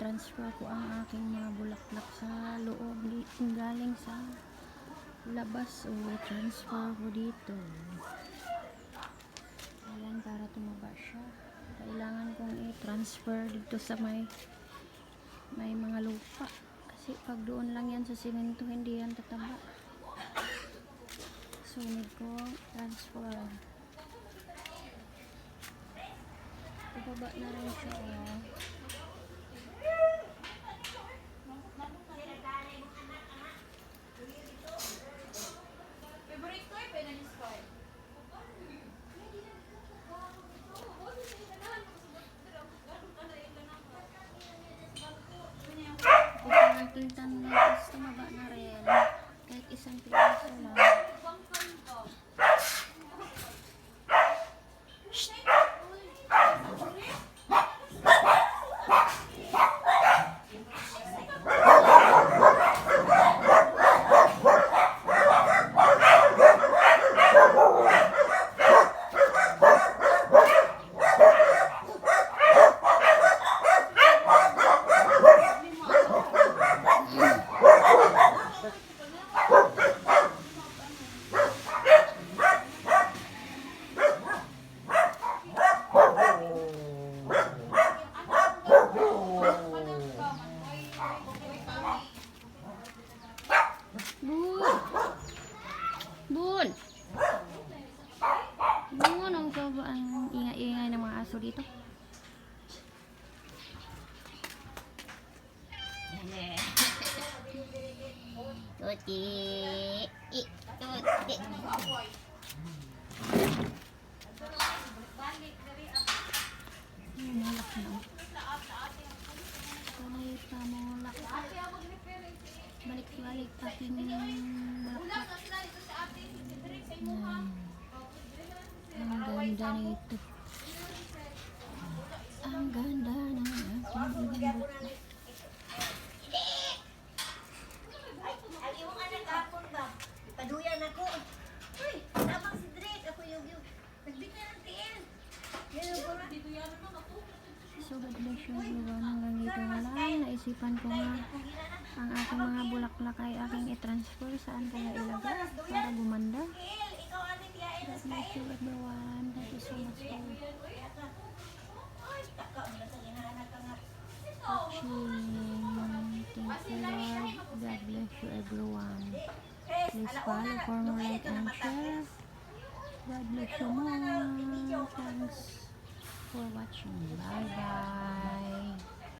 i-transfer ko ang aking mga bulaklak sa loob galing sa labas. O transfer ko dito. Ayan para tumaba siya. Kailangan kong i-transfer dito sa may may mga lupa. Kasi pag doon lang yan sa simento hindi yan tataba. Sunod ko transfer. Ibaba na rin siya. Oh. Favorite ko Bun, ang ingay-ingay ng mga aso dito. Tuti! Tuti! Mulak na. Tunay pa mulak. Balik-balik aking bulaklak. Yan. Ang ganda nito. Ang ganda ng aking bulaklak. Ay, ang iyong anak kapon ba? Paduyan ako. Uy, tabang si Drake. Ako yung yung. Nagbit na ng pura. So, God bless you everyone. Hanggang dito na. Naisipan ko nga ang aking mga bulaklak ay aking i-transfer saan kaya ilagay para gumanda. Bless you everyone. Thank you so much for watching. Thank you Lord. God bless you everyone. Please follow na and share. God bless you more. Thanks for watching. Bye bye.